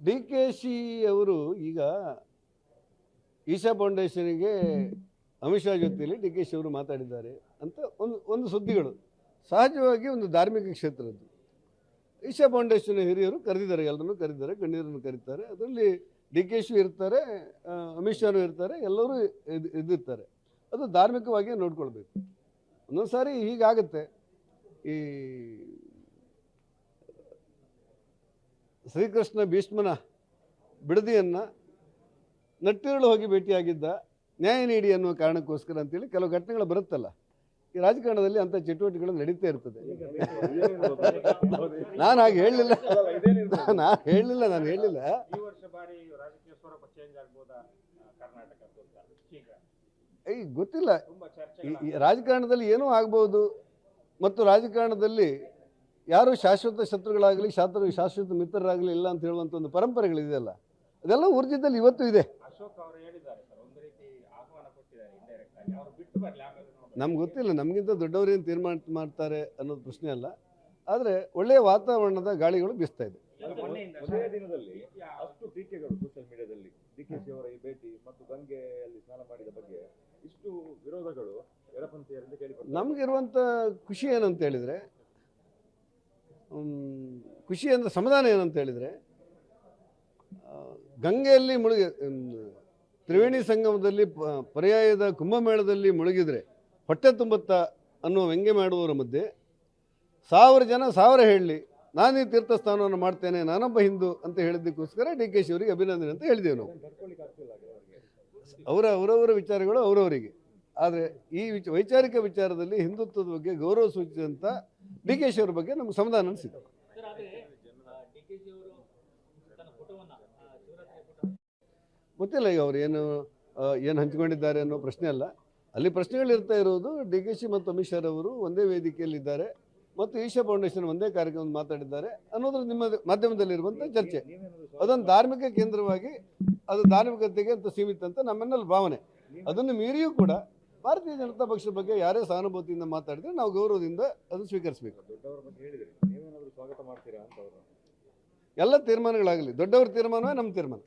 D K she ಅವರ ಈಗ ಈಶಾ ಫೌಂಡೇಶನ್ಗೆ ಅಮಿತ್ ಶಾ ಜೊತೆಯಲ್ಲಿ ಡಿ ಕೆ ಶಿ ಅವರು ಮಾತಾಡಿದ್ದಾರೆ ಅಂತ ಒಂದು ಒಂದು ಸುದ್ದಿಗಳು. ಸಹಜವಾಗಿ ಒಂದು ಧಾರ್ಮಿಕ ಕ್ಷೇತ್ರದ್ದು. ಈಶಾ ಫೌಂಡೇಶನ್ ಹಿರಿಯರು ಕರೆದಿದ್ದಾರೆ, ಎಲ್ಲರನ್ನು ಕರೆದಿದ್ದಾರೆ, ಗಣ್ಯರನ್ನು ಕರೀತಾರೆ. ಅದರಲ್ಲಿ ಡಿ ಕೆ ಶಿ ಇರ್ತಾರೆ ಅಮಿತ್ ಶಾನು ಇರ್ತಾರೆ, ಎಲ್ಲರೂ ಇದ್ದಿರ್ತಾರೆ. ಅದು ಧಾರ್ಮಿಕವಾಗಿ ನೋಡ್ಕೊಳ್ಬೇಕು. ಒಂದೊಂದು ಸಾರಿ ಹೀಗಾಗುತ್ತೆ. ಈ ಶ್ರೀಕೃಷ್ಣ ಭೀಷ್ಮನ ಬಿಡದಿಯನ್ನು ನಟ್ಟಿರಳು ಹೋಗಿ ಭೇಟಿಯಾಗಿದ್ದ ನ್ಯಾಯ ನೀಡಿ ಅನ್ನುವ ಕಾರಣಕ್ಕೋಸ್ಕರ ಅಂತೇಳಿ ಕೆಲವು ಘಟನೆಗಳು ಬರುತ್ತಲ್ಲ. ಈ ರಾಜಕಾರಣದಲ್ಲಿ ಅಂಥ ಚಟುವಟಿಕೆಗಳು ನಡೀತಾ ಇರ್ತದೆ. ನಾನು ಹಾಗೆ ಹೇಳಲಿಲ್ಲ. ನಾನು ಹೇಳಲಿಲ್ಲ ನಾನು ಹೇಳಲಿಲ್ಲ. ಈ ಗೊತ್ತಿಲ್ಲ. ರಾಜಕಾರಣದಲ್ಲಿ ಏನೂ ಆಗ್ಬೋದು ಮತ್ತು ರಾಜಕಾರಣದಲ್ಲಿ ಯಾರು ಶಾಶ್ವತ ಶತ್ರುಗಳಾಗಲಿ ಶಾಸ್ತ್ರ ಶಾಶ್ವತ ಮಿತ್ರರಾಗಲಿ ಇಲ್ಲ ಅಂತ ಹೇಳುವಂಥ ಒಂದು ಪರಂಪರೆಗಳಿದೆಯಲ್ಲ ಅದೆಲ್ಲ ಊರ್ಜಿತದಲ್ಲಿ ಇವತ್ತು ಇದೆ. ಅಶೋಕ್ ಅವರು ಹೇಳಿದ್ದಾರೆ ಸರ್ ಒಂದು ರೀತಿ ಆಹ್ವಾನ ಕೊಟ್ಟಿದ್ದಾರೆ ಇಂಡೈರೆಕ್ಟ್ ಆಗಿ ಅವ್ರು ಬಿಟ್ಟು ಬರ್ಲಿ ಆಮೇಲೆ ನೋಡೋಣ. ನಮ್ಗೆ ಗೊತ್ತಿಲ್ಲ ನಮಗಿಂತ ದೊಡ್ಡವರೇನು ತೀರ್ಮಾನ ಮಾಡ್ತಾರೆ ಅನ್ನೋದು ಪ್ರಶ್ನೆ ಅಲ್ಲ. ಆದರೆ ಒಳ್ಳೆಯ ವಾತಾವರಣದ ಗಾಳಿಗಳು ಬೀಸ್ತಾ ಇದೆ. ದಿನದಲ್ಲಿ ಅಷ್ಟು ಟೀಕೆಗಳು ಸೋಷಿಯಲ್ ಮೀಡಿಯಾದಲ್ಲಿ ಡಿ ಕೆ ಅವರ ಈ ಭೇಟಿ ಮತ್ತು ಗಂಗೆಯಲ್ಲಿ ಸ್ನಾನ ಮಾಡಿದ ಬಗ್ಗೆ ಇಷ್ಟು ವಿರೋಧಗಳು. ನಮಗಿರುವಂಥ ಖುಷಿ ಏನಂತ ಹೇಳಿದರೆ ಖುಷಿ ಅಂದರೆ ಸಮಾಧಾನ ಏನಂತ ಹೇಳಿದರೆ ಗಂಗೆಯಲ್ಲಿ ಮುಳುಗಿ ತ್ರಿವೇಣಿ ಸಂಗಮದಲ್ಲಿ ಪರ್ಯಾಯದ ಕುಂಭಮೇಳದಲ್ಲಿ ಮುಳುಗಿದರೆ, ಹೊಟ್ಟೆ ತುಂಬುತ್ತಾ ಅನ್ನೋ ವ್ಯಂಗ್ಯ ಮಾಡುವವರ ಮಧ್ಯೆ, ಸಾವಿರ ಜನ ಸಾವಿರ ಹೇಳಲಿ, ನಾನು ತೀರ್ಥಸ್ಥಾನವನ್ನು ಮಾಡ್ತೇನೆ, ನಾನೊಬ್ಬ ಹಿಂದೂ ಅಂತ ಹೇಳಿದ್ದಕ್ಕೋಸ್ಕರ ಡಿ ಕೆ ಶಿ ಅವರಿಗೆ ಅಭಿನಂದನೆ ಅಂತ ಹೇಳಿದ್ದೇವೆ ನಾವು. ಅವರ, ಅವರವರ ವಿಚಾರಗಳು ಅವರವರಿಗೆ. ಆದರೆ ಈ ವಿಚ ವೈಚಾರಿಕ ವಿಚಾರದಲ್ಲಿ ಹಿಂದುತ್ವದ ಬಗ್ಗೆ ಗೌರವ ಸೂಚಿಸಿದಂಥ ಡಿ ಕೆ ಶಿ ಅವ್ರ ಬಗ್ಗೆ ನಮ್ಗೆ ಸಮಾಧಾನ ಅನಿಸಿದೆ. ಗೊತ್ತಿಲ್ಲ ಈಗ ಅವ್ರು ಏನು ಏನು ಹಂಚಿಕೊಂಡಿದ್ದಾರೆ ಅನ್ನೋ ಪ್ರಶ್ನೆ ಅಲ್ಲ. ಅಲ್ಲಿ ಪ್ರಶ್ನೆಗಳಿರ್ತಾ ಇರೋದು ಡಿ ಕೆ ಶಿ ಮತ್ತು ಅಮಿತ್ ಶಾ ಅವರು ಒಂದೇ ವೇದಿಕೆಯಲ್ಲಿದ್ದಾರೆ ಮತ್ತು ಈಶಾ ಫೌಂಡೇಶನ್ ಒಂದೇ ಕಾರ್ಯಕ್ರಮ ಮಾತಾಡಿದ್ದಾರೆ ಅನ್ನೋದ್ರ ನಿಮ್ಮ ಮಾಧ್ಯಮದಲ್ಲಿರುವಂಥ ಚರ್ಚೆ. ಅದೊಂದು ಧಾರ್ಮಿಕ ಕೇಂದ್ರವಾಗಿ ಅದು ಧಾರ್ಮಿಕತೆಗೆ ಅಂತ ಸೀಮಿತ ಅಂತ ನಮ್ಮನ್ನಲ್ಲಿ ಭಾವನೆ. ಅದನ್ನು ಮೀರಿಯೂ ಕೂಡ ಭಾರತೀಯ ಜನತಾ ಪಕ್ಷದ ಬಗ್ಗೆ ಯಾರೇ ಸಹಾನುಭೂತಿಯಿಂದ ಮಾತಾಡಿದ್ರೆ ನಾವು ಗೌರವದಿಂದ ಅದು ಸ್ವೀಕರಿಸಬೇಕು. ದೊಡ್ಡವರ ಬಗ್ಗೆ ಹೇಳಿದ್ರಿ. ಸ್ವಾಗತ ಮಾಡ್ತೀರಾ ಅಂತ ಅವರು. ಎಲ್ಲ ತೀರ್ಮಾನಗಳಾಗಲಿ. ದೊಡ್ಡವರ ತೀರ್ಮಾನವೇ ನಮ್ಮ ತೀರ್ಮಾನ.